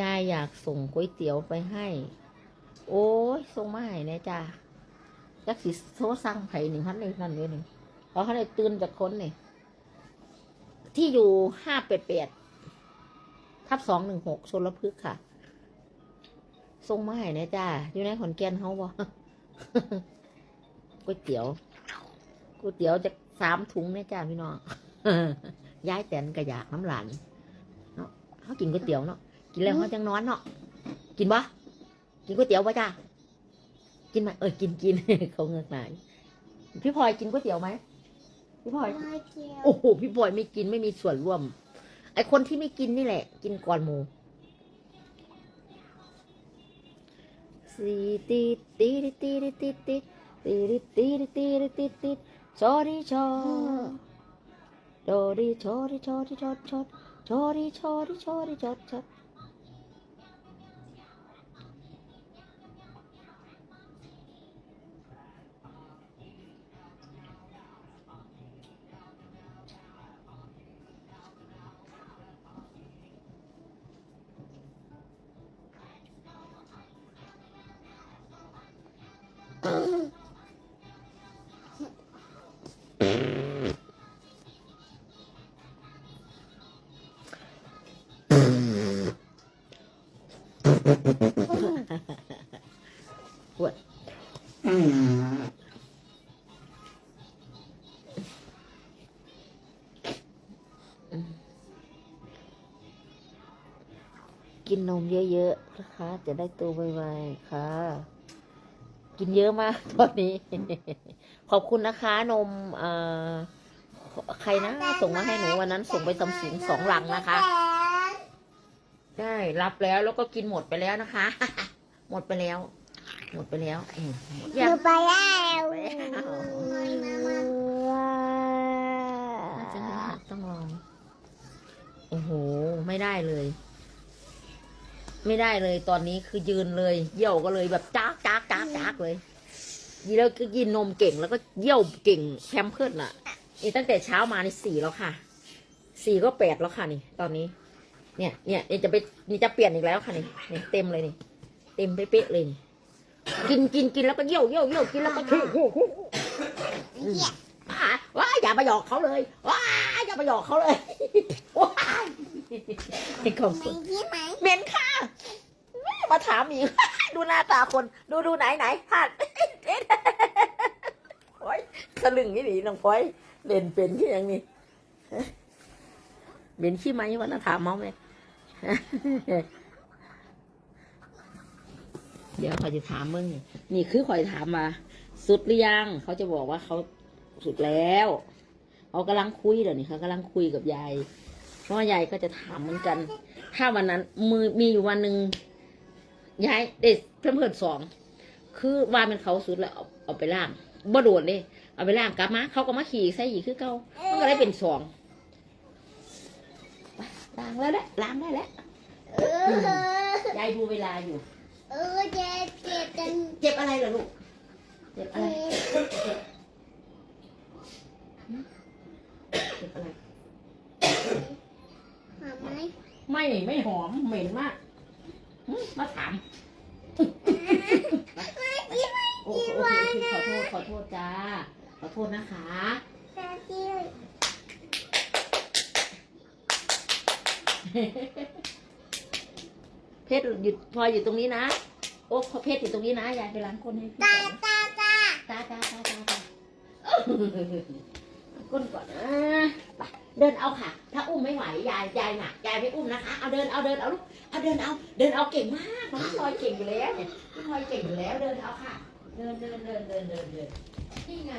ยายอยากส่งก๋วยเตี๋ยวไปให้ โอ้ยส่งมาให้น่จ้าจักสิโทรสั่งไผ่หนึ่งพันเลยนั่นเลยหนึ่งเพราะเขาได้ตื่นจากคนนี่ที่อยู่ห้าเป็ดเป็ดทับสองหนึ่งหกชนละพฤกค่ะส่งมาให้น่จ้าอยู่ในขอนแก่นเขาบ่ก๋วยเตี๋ยวก๋วยเตี๋ยวจะสามถุงน่จ้าพี่น้องย้ายแตนกระยากน้ำหลานเนาะเขากินก๋วยเตี๋ยวเนาะ กินแล้วเขาจังนอนเนาะกินปะกินก๋วยเตี๋ยวปะจ้ากินไหมเออกินกินเขาเงือกไหนพี่พลอยกินก๋วยเตี๋ยวไหมพี่พลอยไม่เกี่ยวโอ้โหพี่พลอยไม่กินไม่มีส่วนร่วม ไอคนที่ไม่กินนี่แหละ กินก่อนหมูสีตีตีตีตีตีตีตีตีตีตีตีตีชอดีชอโดดีโชดีโชดีโชดโชดโชดีโชดีโชดีโชดโชด ปวดกินนมเยอะๆนะคะ จะได้โตไวๆค่ะ กินเยอะมากตอนนี้ ขอบคุณนะคะนมเอ่อใครนะส่งมาให้หนูวันนั้น ส่งไปตำสิงสองหลังนะคะ ได้รับแล้วแล้วก็กินหมดไปแล้วนะคะ หมดไปแล้ว หมดไปแล้วอืมหมดหยังนูไปแล้วจะต้องลองโอ้โห ไม่ได้เลย ไม่ได้เลยตอนนี้คือยืนเลย เยี่ยวก็เลยแบบจ้ากจ้าก จ้ากเลยยีแล้วก็กินนมเก่งแล้วก็เยี่ยวเก่งแคมเพิร์ดน่ะนี่ตั้งแต่เช้ามานี่สี่แล้วค่ะสี่ก็แปดแล้วค่ะนี่ ตอนนี้ เนี่ยเนี่ยนี่จะไปนี่จะเปลี่ยนอีกแล้วค่ะนี่นี่เต็มเลยนี่ เต็มเป๊ะเลยนี่กินกินกินแล้วก็เยี่ยวเยี่ยวเยี่ยวกินแล้วก็ขี้ขี้ขี้อืมว้าว้าอย่าไปหยอกเขาเลยว้าอย่าไปหยอกเขาเลยว้าไอ้ของไม่ใช่ไหมเหม็นค่ะแม่มาถามอีก ดูหน้าตาคน ดูดูไหนไหนหัดโอ้ยสลึงนี่ดีน้องพลอยเล่นเป็นที่ยังนี่เหม็นขี้ไหมวันนั้นถามเมาไหมเดี๋ยวเขาจะถามมึงนี่คือคอยถามมา สุดหรือยังเขาจะบอกว่าเขาสุดแล้วเขากำลังคุยเดี๋ยวนี้เขากำลังคุยกับยายเพราะว่ายายก็จะถามเหมือนกัน ถ้าวันนั้นมือมีอยู่วันหนึ่ง ยายเด็ดเพิ่มเพิ่มสองคือว่ามันเขาสุดแล้วเอาเอาไปล่างบ่โดดเลยเอาไปล่างกลับมาเขาก็มาขี่ใส่อีกคือเก่ามันก็ได้เป็นสองไปล้างแล้วแหละล้างได้แล้วเออยายดูเวลาอยู่ เออเจ็บเจ็บจังเจ็บอะไรเหรอลูกเจ็บอะไรเจ็บอะไรหอมไหมไม่ไม่หอมเหม็นมากหึ มาถามโอเคโอเคขอโทษขอโทษจ้า ขอโทษนะคะเพชรหยุดพอยอยู่ตรงนี้นะ โอ้เพชรอยู่ตรงนี้นะยายไปล้างก้นให้พี่ก่อนตาตาตาตาตาตาตาก้นก่อนนะไป เดินเอาค่ะ ถ้าอุ้มไม่ไหวยายยายหนักยายไม่อุ้มนะคะ เอาเดินเอาเดินเอาลูกเอาเดินเอา เดินเอาเก่งมากน้องพลอยเก่งอยู่แล้วเนี่ยน้องพลอยเก่งอยู่แล้วเดินเอาค่ะ เดินเดินเดินเดินเดินเดินนี่ไง